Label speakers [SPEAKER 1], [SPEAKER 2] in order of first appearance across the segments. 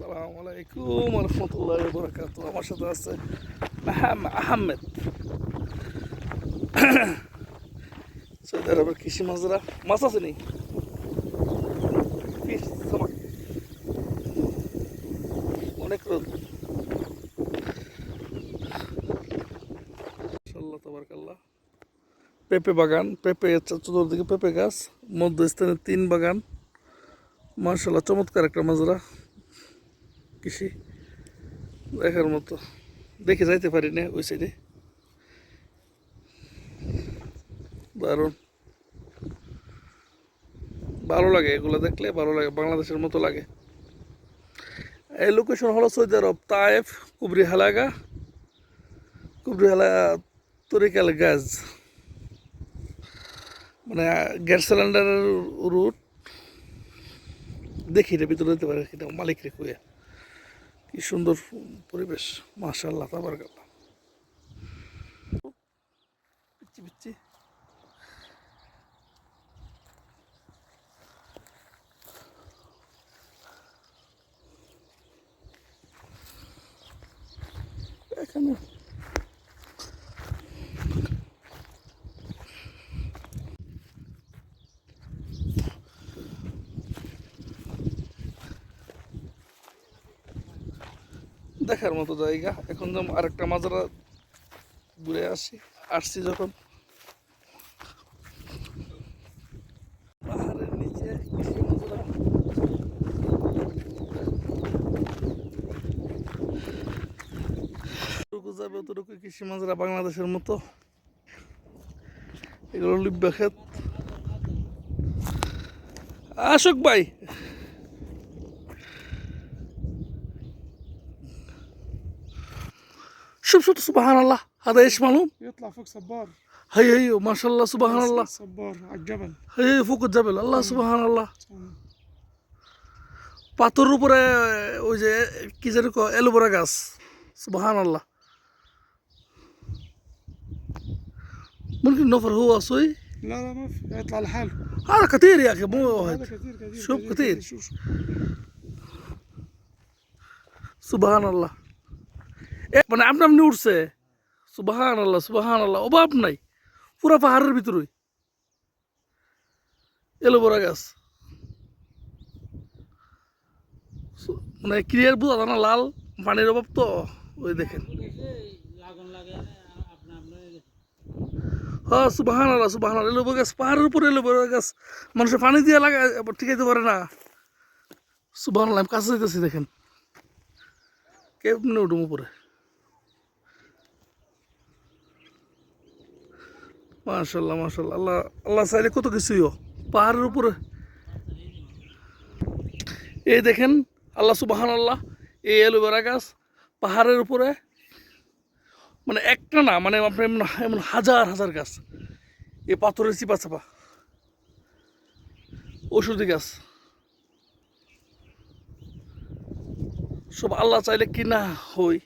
[SPEAKER 1] আসসালামু আলাইকুম রহমতুল্লাহ বরকাত আমার সাথে আছে আহমেদ। সৌদি আরবের কৃষি মাজরা মাছ আছে নি? অনেক রোদ। মাশাআল্লাহ পেঁপে বাগান। পেঁপে চতুর্দিকে পেঁপে গাছ। মধ্যস্থানে তিন বাগান। মার্শাল্লাহ চমৎকার একটা মাজরা কৃষি। দেখার মতো। দেখে যাইতে পারি না ওই সাইডে দারুণ। ভালো লাগে এগুলো দেখলে, ভালো লাগে, বাংলাদেশের মতো লাগে। এই লোকেশন হলো সৌদি আরব, তায়েফ কুবরি হালাগা কুবরি হালা তরিকাল গাজ মানে গ্যাস সিলিন্ডারের রুট দেখি রে ভিতরে দিতে পারে মালিক রে কুয়ে কি সুন্দর পরিবেশ মাশাল্লাহ তাবার গেল পিচ্ছি পিচ্ছি এখানে দেখার মতো জায়গা। এখন যেমন আরেকটা মাজারা ঘুরে আসি, আসছি যখন। পাহাড়ের নিচে কৃষি মাজরা। যাবে, অতটুকু কৃষি মাজরা বাংলাদেশের মতো। এগুলো লিব্বা ক্ষেত। আশোক ভাই। شوف شوف سبحان الله هذا ايش معلوم
[SPEAKER 2] يطلع فوق صبار
[SPEAKER 1] هي هي ما شاء الله سبحان الله
[SPEAKER 2] صبار على الجبل
[SPEAKER 1] هي هي فوق الجبل الله سبحان الله পাথরের উপরে ওই যে কি যেন কয় এলোভেরা গাছ সুবাহান আল্লাহ ممكن نفر هو صوي
[SPEAKER 2] لا لا ما في يطلع لحاله
[SPEAKER 1] هذا كثير يا اخي مو
[SPEAKER 2] هذا
[SPEAKER 1] واحد
[SPEAKER 2] كثير كثير
[SPEAKER 1] شوف كثير.
[SPEAKER 2] شوف شوف
[SPEAKER 1] সুবাহান আল্লাহ এ মানে আপনি আপনি উঠছে সুবাহান আল্লাহ সুবাহান আল্লাহ অভাব নাই। পুরা পাহাড়ের ভিতরে এলোভেরা গাছ। মানে ক্লিয়ার বোঝা না, লাল পানির অভাব তো, ওই দেখেন। হ্যাঁ সুবাহান আল্লাহ সুবাহান আল্লাহ এলোভেরা গাছ, পাহাড়ের উপরে এলোভেরা গাছ। মানুষের পানি দিয়ে লাগা ঠিকাইতে পারে না। সুবাহান আল্লাহ কাছে যেতেছি দেখেন। কেমনে উঠুম উপরে? মাশাল্লাহ মাশাল্লাহ আল্লাহ আল্লাহ চাইলে কত কিছুই পাহাড়ের উপরে। এই দেখেন, আল্লাহ সুবাহান আল্লাহ এই অ্যালোভেরা গাছ পাহাড়ের উপরে। মানে একটা না মানে আপনার এমন এমন হাজার হাজার গাছ। এই পাথরের চিপা চাপা। ওষুধি গাছ। সব আল্লাহ চাইলে কি না হই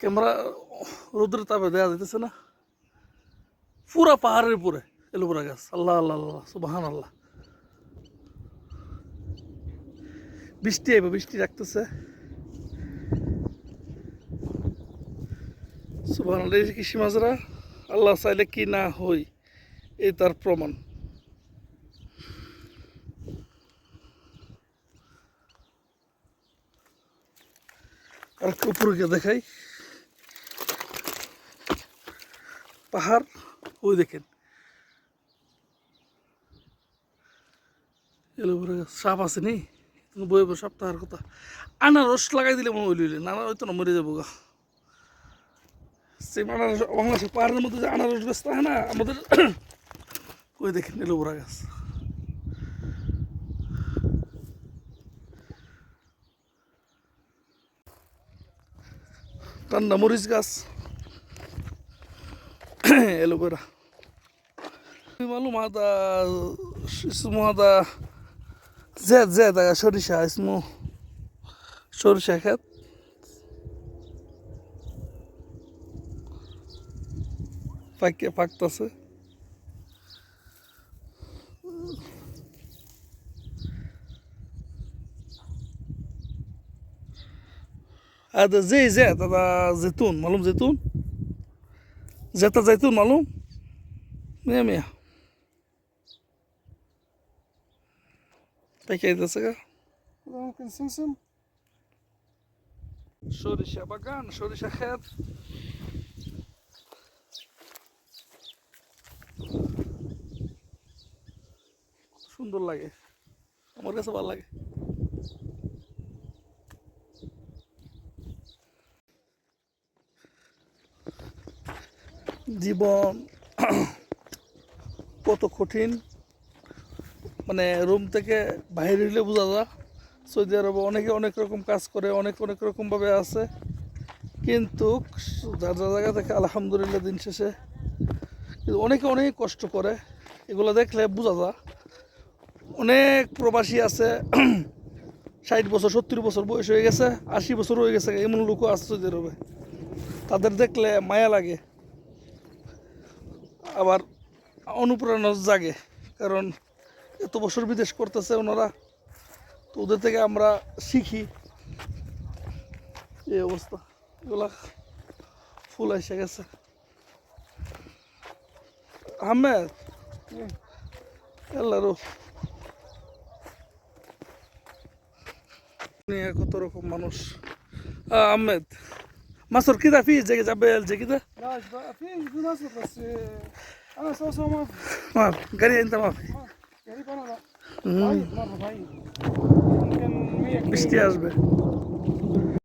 [SPEAKER 1] ক্যামেরা রোদ্রের তাপে দেওয়া যাইতেছে না। পুরা পাহাড়ের উপরে এলোপুরা গাছ। আল্লাহ আল্লাহ আল্লাহ সুবাহান আল্লাহ বৃষ্টি আইবে, বৃষ্টি রাখতেছে। সুবাহান আল্লাহ কৃষি মাজরা আল্লাহ চাইলে কি না হই, এই তার প্রমাণ। আর উপরে দেখাই। পাহাড়, ওই দেখেন। সাপ আছে নি? বই বই সাপ, তাহার কথা। আনারস লাগাই দিলে মনে হইলে না হয়তো না, মরে যাব গা। সেই আনারস বাংলাদেশের পাহাড়ের মধ্যে যে আনারস গাছ থাকে না? আমাদের ওই দেখেন এলোবরা গাছ। ঠান্ডা মরিচ গাছ। অ্যালোভেরা মালুম আদা ইসমু আদা জেদ জেদ আগা সরিষা ইসমু সরিষা খেত। পাকিয়ে পাকতেছে। هذا زي زيت هذا زيتون مالهم زيتون যেতে যাইতুন মালুম। মেয়া মেয়া। পেকে দিতেছে গা? সরিষা বাগান, সরিষা খেত সুন্দর লাগে। আমার কাছে ভালো লাগে। জীবন কত কঠিন। মানে রুম থেকে বাইরে হইলে বোঝা যায়, সৌদি আরবে অনেকে অনেক রকম কাজ করে, অনেক অনেক রকমভাবে আছে। কিন্তু যার যার জায়গা থেকে আলহামদুলিল্লাহ দিন শেষে কিন্তু অনেকে অনেক কষ্ট করে। এগুলো দেখলে বোঝা যায়। অনেক প্রবাসী আছে, ষাট বছর, সত্তর বছর বয়স হয়ে গেছে, আশি বছর হয়ে গেছে, এমন লোকও আছে সৌদি আরবে। তাদের দেখলে মায়া লাগে। আবার অনুপ্রেরণা জাগে। কারণ এত বছর বিদেশ করতেছে ওনারা, তো ওদের থেকে আমরা শিখি। এই অবস্থা। এগুলা ফুল এসে গেছে। আহমেদ এল্লা নিয়ে কত রকম মানুষ। আহমেদ। مصر كده في زي زي زي كده؟
[SPEAKER 2] لا في مصر بس آه، أنا سوا سوا ما في.
[SPEAKER 1] ما في. قريب أنت
[SPEAKER 2] ما في. آه، قريب أنا لا بعيد مرة بعيد. يمكن 100 كيلو.
[SPEAKER 1] مش